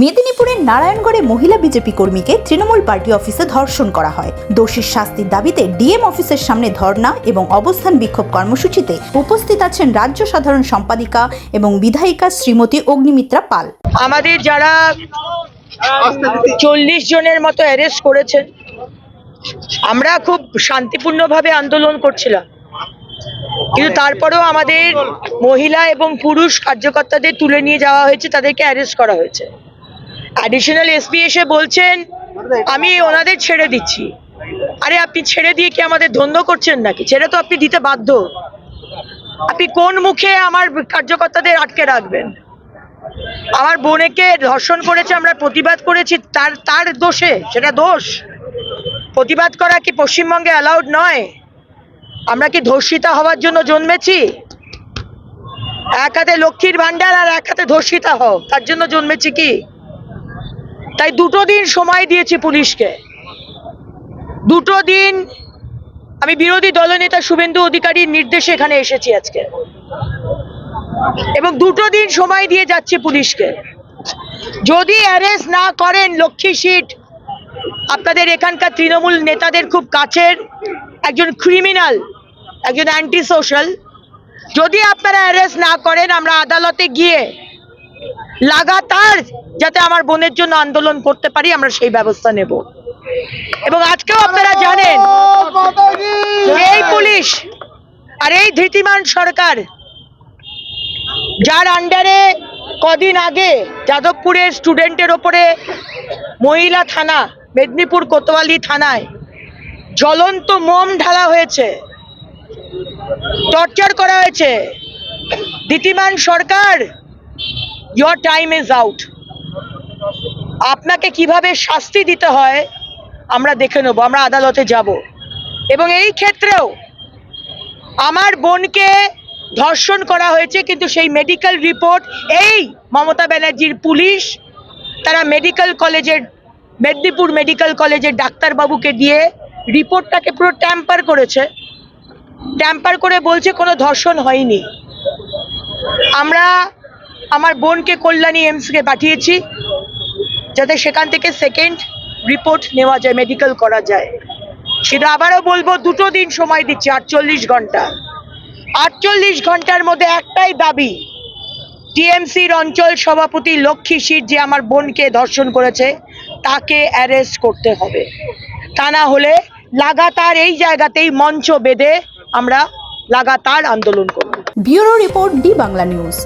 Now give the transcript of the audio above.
মেদিনীপুরের নারায়ণগড়ে মহিলা বিজেপি কর্মীকে তৃণমূল পার্টি অফিসে ধর্ষণ করা হয়। দোষীর শাস্তির দাবিতে ডিএম অফিসের সামনে ধর্না এবং অবস্থান বিক্ষোভ কর্মসূচিতে উপস্থিত আছেন রাজ্য সাধারণ সম্পাদিকা এবং বিধায়িকা শ্রীমতী অগ্নিমিত্রা পাল। আমাদের যারা চল্লিশ জনের মতো অ্যারেস্ট করেছেন, আমরা খুব শান্তিপূর্ণভাবে আন্দোলন করছিলাম। কিন্তু তারপরেও আমাদের মহিলা এবং পুরুষ কার্যকর্তাদের তুলে নিয়ে যাওয়া হয়েছে, তাদেরকে অ্যারেস্ট করা হয়েছে। অ্যাডিশনাল এসপি এসে বলছেন, আমি ওনাদের ছেড়ে দিচ্ছি। আরে আপনি ছেড়ে দিয়ে কি আমাদের ধন্য করছেন নাকি? ছেড়ে তো আপনি দিতে বাধ্য। আপনি কোন মুখে আমার কার্যকর্তাদের আটকে রাখবেন? আমার বোনেকে ধর্ষণ করেছে, আমরা প্রতিবাদ করেছি, তার তার দোষে, সেটা দোষ। প্রতিবাদ করা কি পশ্চিমবঙ্গে অ্যালাউড নয়? আমরা কি ধর্ষিতা হওয়ার জন্য জন্মেছি? এক হাতে লক্ষ্মীর ভান্ডার আর এক হাতে ধর্ষিতা হও, তার জন্য জন্মেছি কি? তাই দুটো দিন সময় দিয়েছি পুলিশকে। দুটো দিন আমি বিরোধী দলনেতা শুভেন্দু অধিকারীর নির্দেশে এখানে এসেছি আজকে। এবং দুটো দিন সময় দিয়ে যাচ্ছি পুলিশকে। যদি অ্যারেস্ট না করেন লক্ষ্মী সিট আপনাদের এখানকার তৃণমূল নেতাদের খুব কাছের, একজন ক্রিমিনাল একজন অ্যান্টি সোশ্যাল যদি আপনারা অ্যারেস্ট না করেন, আমরা আদালতে গিয়ে লাগাতার যাতে আমার বোনের জন্য আন্দোলন করতে পারি, আমরা সেই ব্যবস্থা নেব। এবং আজকেও আপনারা জানেন, এই পুলিশ আর এই ধৃতিমান সরকার, যার আন্ডারে কদিন আগে যাদবপুরের স্টুডেন্টের ওপরে মহিলা থানা, মেদিনীপুর কোতোয়ালি থানায় জ্বলন্ত মোম ঢালা হয়েছে, টর্চার করা হয়েছে। দ্বিতীমান সরকার ইয়োর টাইম ইজ আউট আপনাকে কীভাবে শাস্তি দিতে হয়, আমরা দেখে নেব, আমরা আদালতে যাব। এবং এই ক্ষেত্রেও আমার বোনকে ধর্ষণ করা হয়েছে, কিন্তু সেই মেডিকেল রিপোর্ট এই মমতা ব্যানার্জির পুলিশ, তারা মেডিকেল কলেজের মেদিনীপুর মেডিকেল কলেজের ডাক্তারবাবুকে দিয়ে রিপোর্টটাকে পুরো ট্যাম্পার করেছে। ট্যাম্পার করে বলছে কোনো ধর্ষণ হয়নি। আমরা আমার বোনকে কল্যাণী এমসকে পাঠিয়েছি, যাতে সেখান থেকে সেকেন্ড রিপোর্ট নেওয়া যায় মেডিকেল করা যায়। সেটা আবারও বলব, দুটো দিন সময় দিচ্ছি, আটচল্লিশ ঘণ্টা। আটচল্লিশ ঘণ্টার মধ্যে একটাই দাবি টিএমসির অঞ্চল সভাপতি লক্ষ্মী সিট যে আমার বোনকে ধর্ষণ করেছে, তাকে অ্যারেস্ট করতে হবে। তা না হলে লাগাতার এই জায়গাতেই মঞ্চ বেঁধে আমরা লাগাতার আন্দোলন করব। Bureau report D Bangla news.